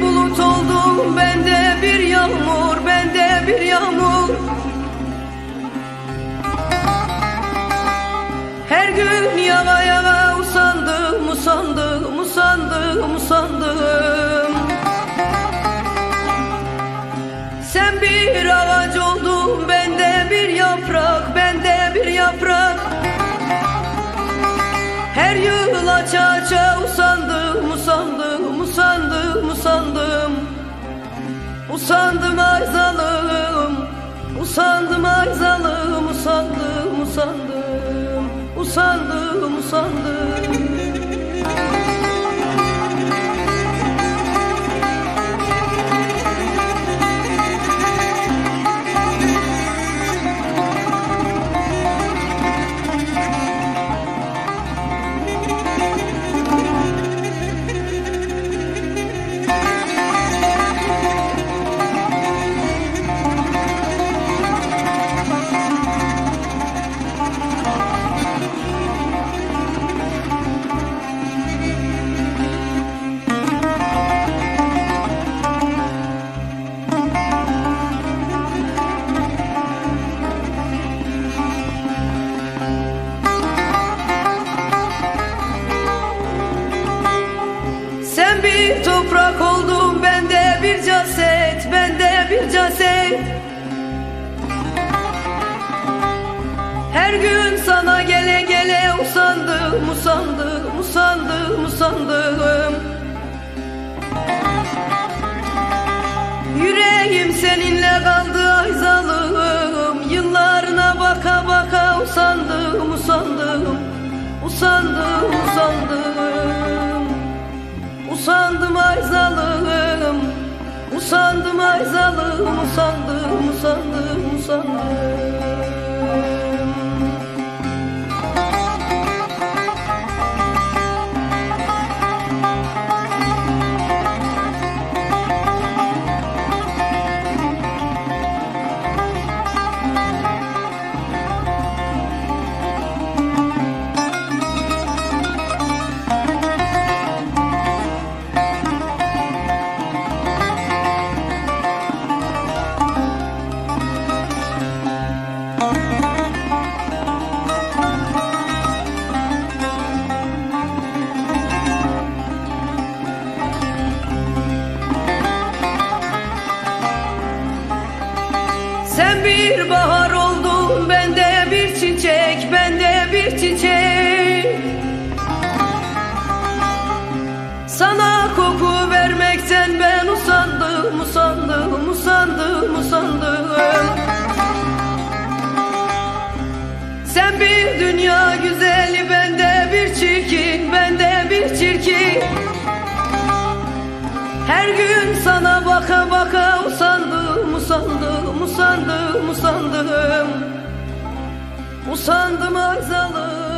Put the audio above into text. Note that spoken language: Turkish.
bulut oldum bende bir yağmur bende bir yağmur. Her gün yava yava usandım usandım usandım usandım. Sen bir ağaç oldun bende bir yaprak bende bir yaprak. Her yıl aça aça usandım Usandım ay Usandım ay Usandım usandım Usandım usandım bir toprak oldun bende bir ceset Bende bir ceset Her gün sana gele gele usandım usandım usandım usandım. Yüreğim seninle kaldı ay Yıllarına baka baka usandım usandım Usandım usandım Usandım ay zalım Usandım ay zalım Usandım usandım usandım bir bahar oldun bende bir çiçek bende bir çiçek. Sana koku vermekten ben usandım usandım usandım usandım. Sen bir dünya güzeli bende bir çirkin bende bir çirkin. Her gün sana baka baka usandım, usandım, usandım Usandım ay zalım